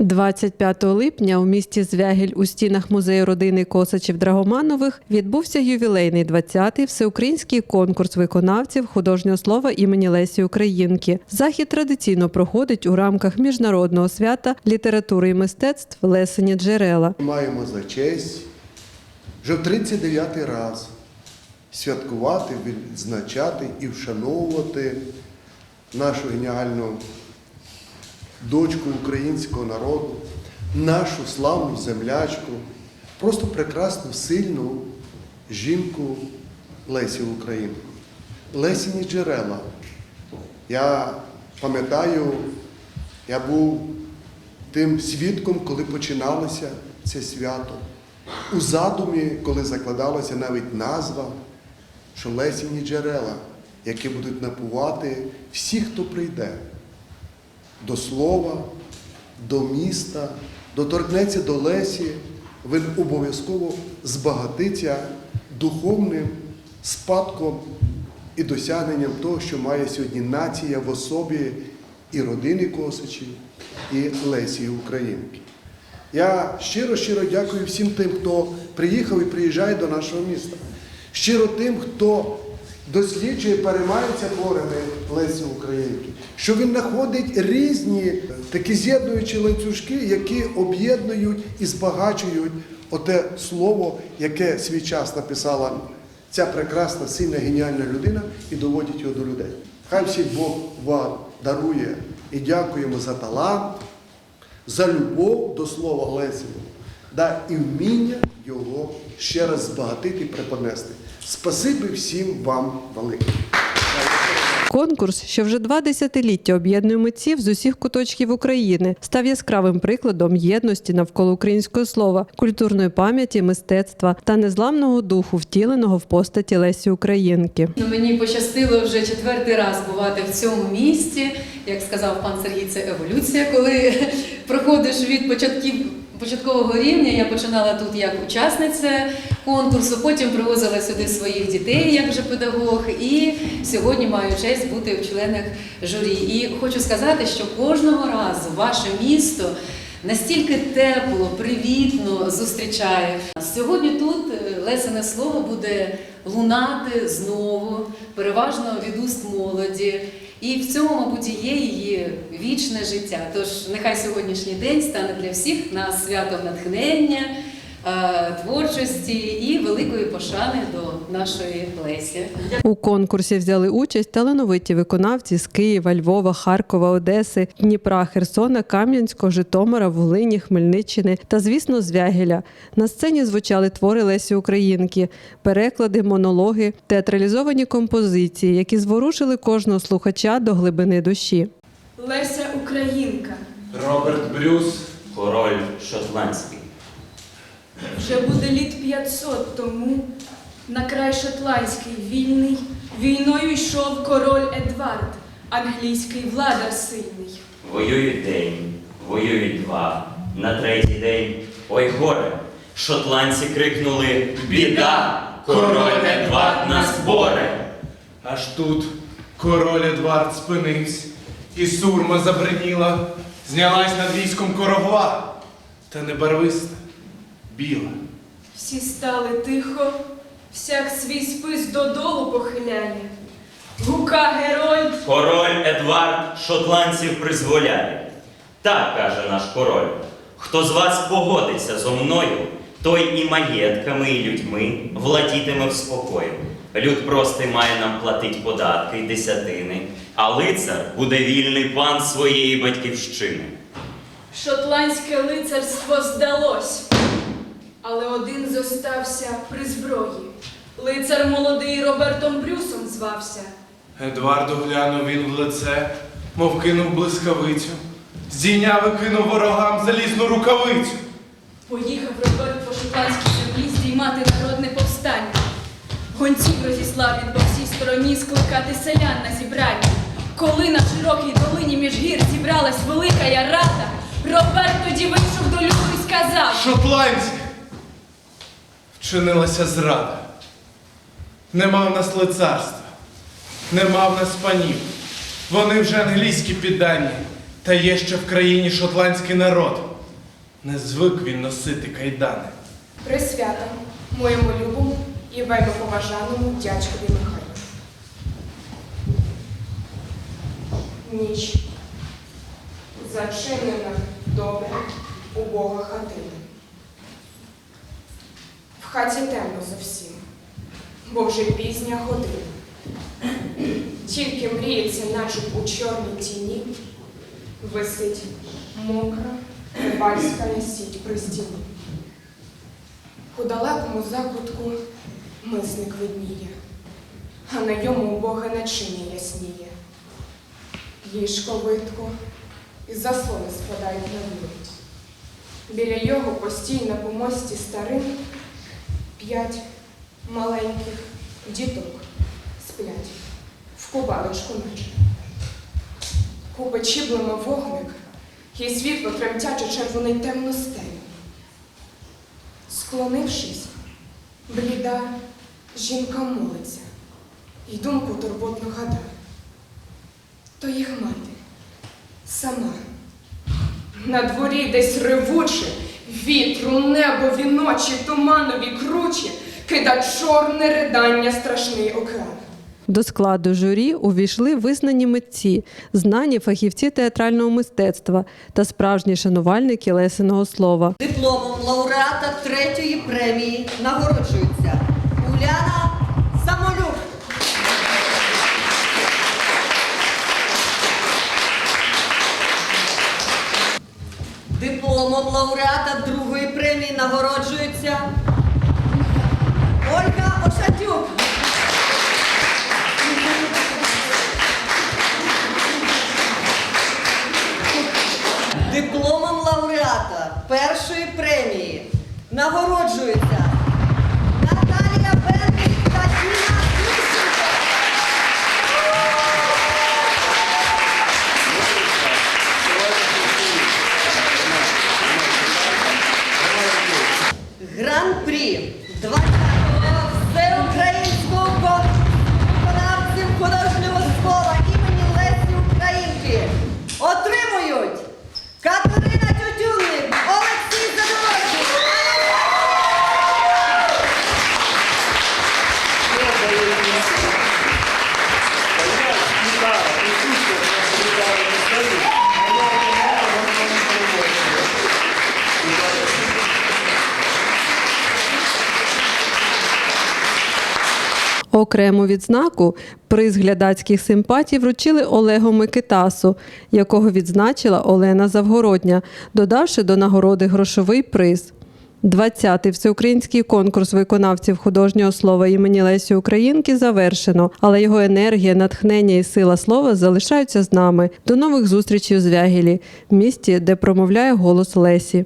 25 липня у місті Звягіль у стінах музею родини Косачів Драгоманових відбувся ювілейний 20-й всеукраїнський конкурс виконавців художнього слова імені Лесі Українки. Захід традиційно проходить у рамках міжнародного свята літератури і мистецтв Лесені джерела. Маємо за честь вже в 39-й раз святкувати, відзначати і вшановувати нашу геніальну дочку українського народу, нашу славну землячку, просто прекрасну, сильну жінку Лесі Українку. Лесіні джерела. Я пам'ятаю, я був тим свідком, коли починалося це свято. У задумі, коли закладалася навіть назва, що Лесіні джерела, які будуть напувати всі, хто прийде до слова, до міста, доторкнеться до Лесі, він обов'язково збагатиться духовним спадком і досягненням того, що має сьогодні нація в особі і родини Косичів, і Лесі Українки. Я щиро-щиро дякую всім тим, хто приїхав і приїжджає до нашого міста. Щиро тим, хто досліджує, переймається творами Лесі Українки, що він знаходить різні такі з'єднуючі ланцюжки, які об'єднують і збагачують оте слово, яке свій час написала ця прекрасна, сильна, геніальна людина і доводить його до людей. Хай всіх Бог вам дарує і дякуємо за талант, за любов до слова Лесіного, да, і вміння його ще раз збагатити і преподнести. Спасибі всім вам велике. Конкурс, що вже два десятиліття об'єднує митців з усіх куточків України, став яскравим прикладом єдності навколо українського слова, культурної пам'яті, мистецтва та незламного духу, втіленого в постаті Лесі Українки. Ну, Мені пощастило вже четвертий раз бувати в цьому місті. Як сказав пан Сергій, це еволюція, коли проходиш від початків. Початкового рівня я починала тут як учасниця конкурсу, потім привозила сюди своїх дітей як вже педагог, і сьогодні маю честь бути в членах журі. І хочу сказати, що кожного разу ваше місто настільки тепло, привітно зустрічає. Сьогодні тут е, Лесине слово буде лунати знову, переважно від уст молоді. І в цьому, мабуть, є її вічне життя. Тож нехай сьогоднішній день стане для всіх нас святом натхнення, творчості і великої пошани до нашої Лесі. У конкурсі взяли участь талановиті виконавці з Києва, Львова, Харкова, Одеси, Дніпра, Херсона, Кам'янського, Житомира, Волині, Хмельниччини та, звісно, Звягеля. На сцені звучали твори Лесі Українки, переклади, монологи, театралізовані композиції, які зворушили кожного слухача до глибини душі. Леся Українка. Роберт Брюс. Король шотландський. Вже буде літ 500 тому на край шотландський вільний війною йшов король Едвард, англійський владар сильний. Воюють день, воюють два. На третій день. Ой, горе! Шотландці крикнули Біда! Король Едвард нас боре! Аж тут король Едвард спинився, і сурма забриніла, знялась над військом корогла, та не барвиста, біла. Всі стали тихо, всяк свій спис додолу похиляє. Гука герой, Король Едвард шотландців призволяє. Так каже наш король. Хто з вас погодиться зо мною, той і маєтками, і людьми владітиме в спокою. Люд простий має нам платить податки й десятини, а лицар буде вільний пан своєї батьківщини. шотландське лицарство здалось, але один зостався при зброї. Лицар молодий Робертом Брюсом звався. Едварду глянув він в лице, мов кинув блискавицю, здійняв і кинув ворогам залізну рукавицю. Поїхав Роберт по шотландській землі здіймати народне повстання. Гонців розіслав він по всій стороні скликати селян на зібрання. Коли на широкій долині між гір зібралась велика ярата, Роберт тоді вийшов до люду і сказав. Шотландці! Вчинилася зрада. Нема в нас лицарства, нема в нас панів. Вони вже англійські піддані, Та є ще в країні шотландський народ. Не звик він носити кайдани. Присвята моєму любому і вельми поважаному дядькові Михайлу. Ніч. Зачинена добре убога хатина. Хаті темно зовсім, бо вже пізня година. Тільки мріється, наче у чорній тіні, висить мокра рибальська сіть при стіні. У далекому закутку мисник видніє, а на йому убоге начиння ясніє. Ліжко витко і заслони спадають на вулиць. Біля його постій на помості старим п'ять маленьких діток сплять в кубалочку наче. У печі вогник, і світло тремтяче червоний темну стелю. Склонившись, бліда жінка молиться і думку турботно гадає. То їх мати сама. На дворі десь ревуче, вітру, небо, віночі, туманові кручі, кида чорне ридання страшний океан. До складу журі увійшли визнані митці, знані фахівці театрального мистецтва та справжні шанувальники лесеного слова. Дипломом лауреата третьої премії нагороджується Уляна Самолюк. Дипломом лауреата нагороджується Ольга Ошатюк. Дипломом лауреата першої премії нагороджується Два. Окрему відзнаку приз глядацьких симпатій вручили Олегу Микитасу, якого відзначила Олена Завгородня, додавши до нагороди грошовий приз. 20-й всеукраїнський конкурс виконавців художнього слова імені Лесі Українки завершено, але його енергія, натхнення і сила слова залишаються з нами. До нових зустрічей у Звягілі, місті, де промовляє голос Лесі.